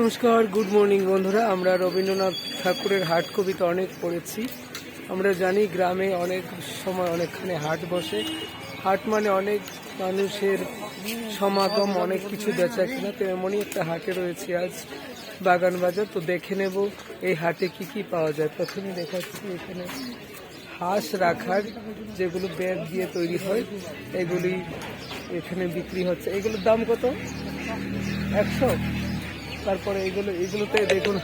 নমস্কার good morning বন্ধুরা। আমরা রবীন্দ্রনাথ ঠাকুরের হাট কবিতা অনেক পড়েছি। আমরা জানি গ্রামে অনেক সময় অনেকখানে হাট বসে। হাট মানে অনেক মানুষের সমাগম, অনেক কিছু বেচা কিনা তো এমনই একটা হাটে রয়েছে আজ, বাগান বাজার। তো দেখে নেব এই হাটে কি কি পাওয়া যায়। প্রথমে দেখাচ্ছি এখানে হাঁস রাখার যেগুলো ব্যাগ দিয়ে তৈরি হয়, এগুলি এখানে বিক্রি হচ্ছে। এগুলোর দাম কত? একশো? তারপরে এগুলো এগুলোতে দেখুন।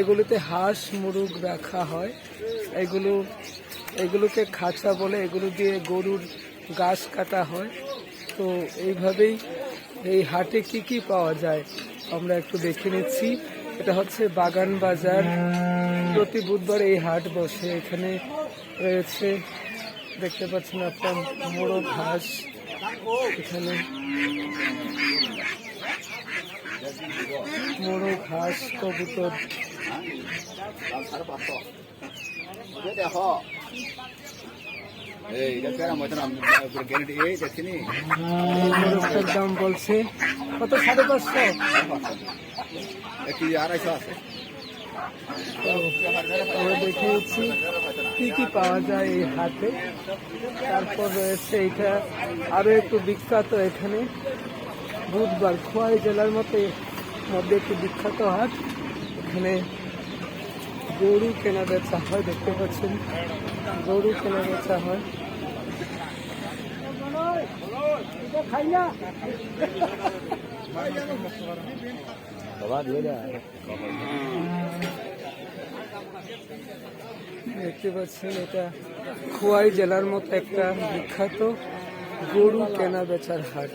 এগুলোতে হাঁস, মুরগ রাখা হয়। এগুলো এগুলোকে খাঁচা বলে, এগুলো দিয়ে গরুর ঘাস কাটা হয়। তো এইভাবেই এই হাটে কি কি পাওয়া যায় আমরা একটু দেখে নিচ্ছি। এটা হচ্ছে বাগান বাজার। প্রতি বুধবার এই হাট বসে। এখানে রয়েছে, দেখতে পাচ্ছেন আপনার মোড়ক হাঁস এখানে মোরগ হাঁস কবুতর মোরগটার দাম বলছে কত সাড়ে পাঁচশো আড়াইশো আছে আমরা দেখে নিচ্ছি কি কি পাওয়া যায় এই হাটে। তারপর রয়েছে এটা আরও একটু বিখ্যাত এখানে। বুধবার খোয়াই জেলার মতো মধ্যে একটি বিখ্যাত হাট। এখানে গরু কেনা বেচা হয়, দেখতে পাচ্ছেন। গরু কেনা বেচা হয়। দিয়ে দেয় দেখতে পাচ্ছেন এটা খোয়াই জেলার মতো একটা বিখ্যাত গরু কেনা বেচার হাট।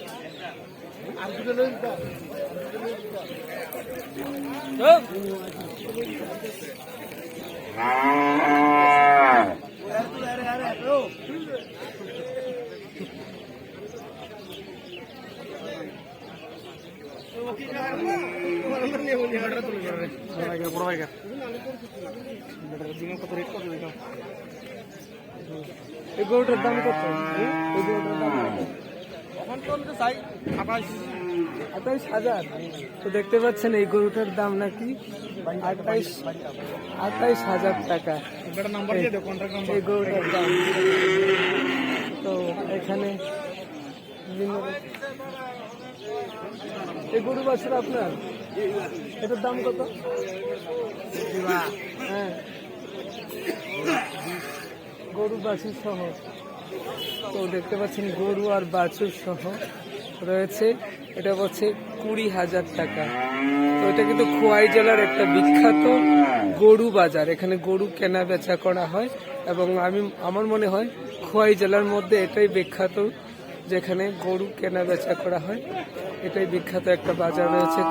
এই গরুটার দাম হাজার তো দেখতে পাচ্ছেন এই গরুটার দাম নাকি আঠাইশ হাজার টাকা। এই গরুটার দাম। তো এখানে এই গরু বাছুর আপনার? এটার দাম কত? হ্যাঁ। গরু বাছুর সহ। তো দেখতে পাচ্ছেন গরু আর বাছুর সহ রয়েছে। এটা হচ্ছে কুড়ি হাজার টাকা। তো এটা কিন্তু খোয়াই জেলার একটা বিখ্যাত গরু বাজার। এখানে গরু কেনা বেচা করা হয় এবং আমি, আমার মনে হয় খোয়াই জেলার মধ্যে এটাই বিখ্যাত যেখানে গরু কেনা বেচা করা হয়। এটাই বিখ্যাত একটা বাজার রয়েছে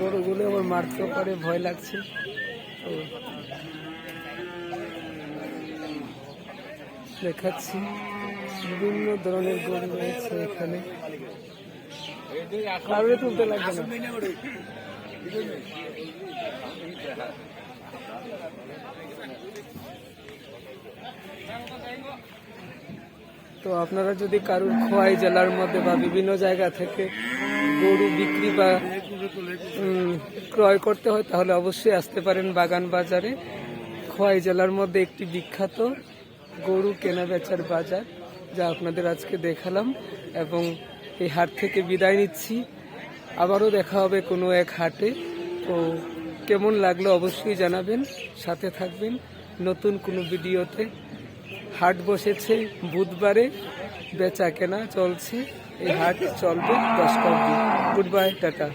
গরুগুলো আবার মারতেও পারে, ভয় লাগছে। দেখাচ্ছি। বিভিন্ন ধরনের গরু রয়েছে এখানে। তুলতে লাগবে না। তো আপনারা যদি কারুর খোয়াই জেলার মধ্যে বা বিভিন্ন জায়গা থেকে গরু বিক্রি বা ক্রয় করতে হয়, তাহলে অবশ্যই আসতে পারেন বাগান বাজারে। খোয়াই জেলার মধ্যে একটি বিখ্যাত গরু কেনা বেচার বাজার, যা আপনাদের আজকে দেখালাম। এবং এই হাট থেকে বিদায় নিচ্ছি। আবারও দেখা হবে কোনো এক হাটে। তো কেমন লাগল অবশ্যই জানাবেন, সাথে থাকবেন। নতুন কোনো ভিডিওতে। হাট বসেছে, বুধবারে বেচা কেনা চলছে। এই হাট চলবে দশ অব্দি গুড বাই টাটা।